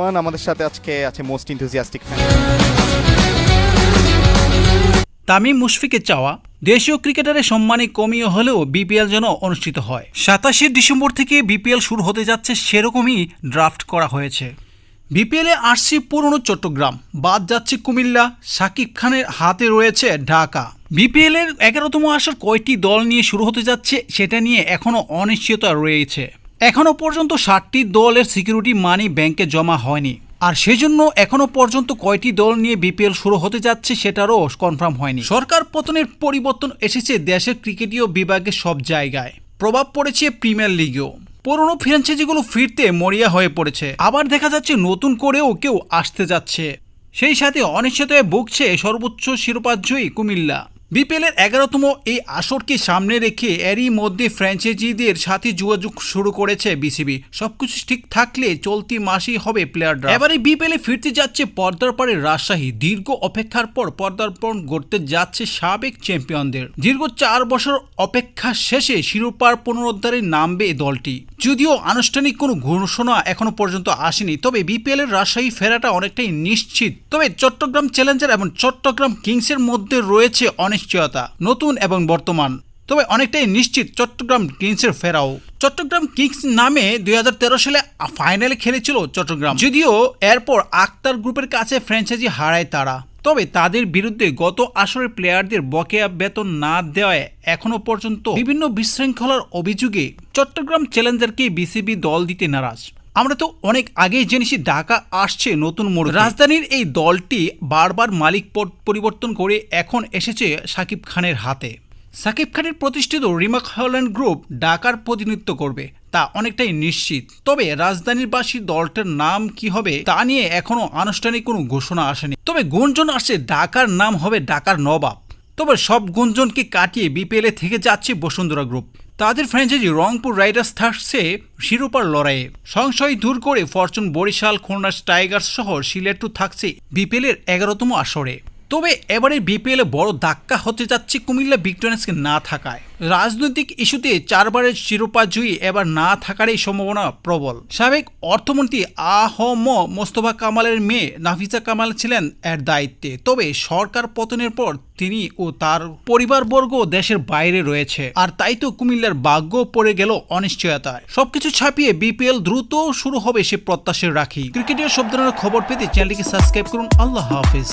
Everyone আমাদের সাথে আজকে আছে মোস্ট ইনথুজিয়াস্টিক ফ্যান তামিম মুশফিকের চাওয়া দেশীয় ক্রিকেটারের সম্মানে কমিয়ে হলেও বিপিএল যেন অনুষ্ঠিত হয়। সাতাশে ডিসেম্বর থেকে বিপিএল শুরু হতে যাচ্ছে সেরকমই ড্রাফট করা হয়েছে। বিপিএলে আসছে পুরনো চট্টগ্রাম। বাদ যাচ্ছে কুমিল্লা। সাকিব খানের হাতে রয়েছে ঢাকা। বিপিএল এর এগারোতম আসর কয়টি দল নিয়ে শুরু হতে যাচ্ছে সেটা নিয়ে এখনও অনিশ্চয়তা রয়েছে। এখনও পর্যন্ত ষাটটি দলের সিকিউরিটি মানি ব্যাংকে জমা হয়নি। আর সেজন্য এখনও পর্যন্ত কয়টি দল নিয়ে বিপিএল শুরু হতে যাচ্ছে সেটারও কনফার্ম হয়নি। সরকার পতনের পরিবর্তন এসেছে দেশের ক্রিকেটীয় বিভাগে সব জায়গায়। প্রভাব পড়েছে প্রিমিয়ার লিগেও। পুরনো ফ্র্যাঞ্চাইজিগুলো ফিরতে মরিয়া হয়ে পড়েছে। আবার দেখা যাচ্ছে নতুন করেও কেউ আসতে যাচ্ছে। সেই সাথে অনিশ্চয়তায় ভুগছে সর্বোচ্চ শিরোপাজয়ী কুমিল্লা। বিপিএল এর এগারোতম এই আসরকে সামনে রেখে এরই মধ্যে ফ্র্যাঞ্চাইজিদের সাথে যোগাযোগ শুরু করেছে বিসিবি। সবকিছু ঠিক থাকলে চলতি মাসেই হবে প্লেয়ার এবারে বিপিএল ফিরতে যাচ্ছে পর্দার পারে রাজশাহী। দীর্ঘ অপেক্ষার পর পর্দার্পণ করতে যাচ্ছে সাবেক চ্যাম্পিয়নদের। দীর্ঘ চার বছর অপেক্ষা শেষে শিরোপার পুনরুদ্ধারে নামবে দলটি। যদিও আনুষ্ঠানিক কোনো ঘোষণা এখনও পর্যন্ত আসেনি, তবে বিপিএল এর রাজশাহী ফেরাটা অনেকটাই নিশ্চিত। তবে চট্টগ্রাম চ্যালেঞ্জার এবং চট্টগ্রাম কিংসের মধ্যে রয়েছে অনিশ্চয়তা, নতুন এবং বর্তমান। তবে অনেকটাই নিশ্চিত চট্টগ্রাম কিংসের ফেরাও। চট্টগ্রাম কিংস নামে দুই হাজার তেরো সালে ফাইনালে খেলেছিল চট্টগ্রাম। যদিও এরপর আক্তার গ্রুপের কাছে ফ্র্যাঞ্চাইজি হারায় তারা। তবে তাদের বিরুদ্ধে গত আসরের প্লেয়ারদের বকেয়া বেতন না দেওয়ায় এখনও পর্যন্ত বিভিন্ন বিশৃঙ্খলার অভিযোগে চট্টগ্রাম চ্যালেঞ্জারকে বিসিবি দল দিতে নারাজ। আমরা তো অনেক আগেই জেনেছি ঢাকা আসছে নতুন মোড় রাজধানীর এই দলটি বারবার মালিক পরিবর্তন করে এখন এসেছে সাকিব খানের হাতে। সাকিব খানের প্রতিষ্ঠিত রিমাক হল্যান্ড গ্রুপ ঢাকার প্রতিনিধিত্ব করবে। তা অনেকটাই নিশ্চিত। তবে রাজধানীরবাসী দলটার নাম কি হবে তা নিয়ে এখনও আনুষ্ঠানিক কোনো ঘোষণা আসেনি। তবে গুঞ্জন আসছে, ঢাকার নাম হবে ঢাকার নবাব। তবে সব গুঞ্জনকে কাটিয়ে বিপিএলে থেকে যাচ্ছে বসুন্ধরা গ্রুপ। তাদের ফ্র্যাঞ্চাইজি রংপুর রাইডার্স থাকছে শিরোপার লড়াইয়ে। সংশয় দূর করে ফরচুন বরিশাল, খুলনা টাইগার্স সহ সিলেটও থাকছে বিপিএলের এগারোতম আসরে। তবে এবারে বিপিএলে বড় ধাক্কা হতে যাচ্ছে কুমিল্লা ভিক্টোরিয়ান্সকে না থাকায়। রাজনৈতিক ইস্যুতে চারবারের শিরোপা জয়ী এবার না থাকারই সম্ভাবনা প্রবল। সাবেক অর্থমন্ত্রী আহ ম মোস্তফা কামালের মেয়ে নাফিসা কামাল ছিলেন এর দায়িত্বে। তবে সরকার পতনের পর তিনি ও তার পরিবারবর্গ দেশের বাইরে রয়েছে। আর তাই তো কুমিল্লার ভাগ্য পড়ে গেল অনিশ্চয়তায়। সবকিছু ছাপিয়ে বিপিএল দ্রুত শুরু হবে সে প্রত্যাশা রাখি। ক্রিকেটের সব ধরনের খবর পেতে চ্যানেলটিকে সাবস্ক্রাইব করুন। আল্লাহ হাফিজ।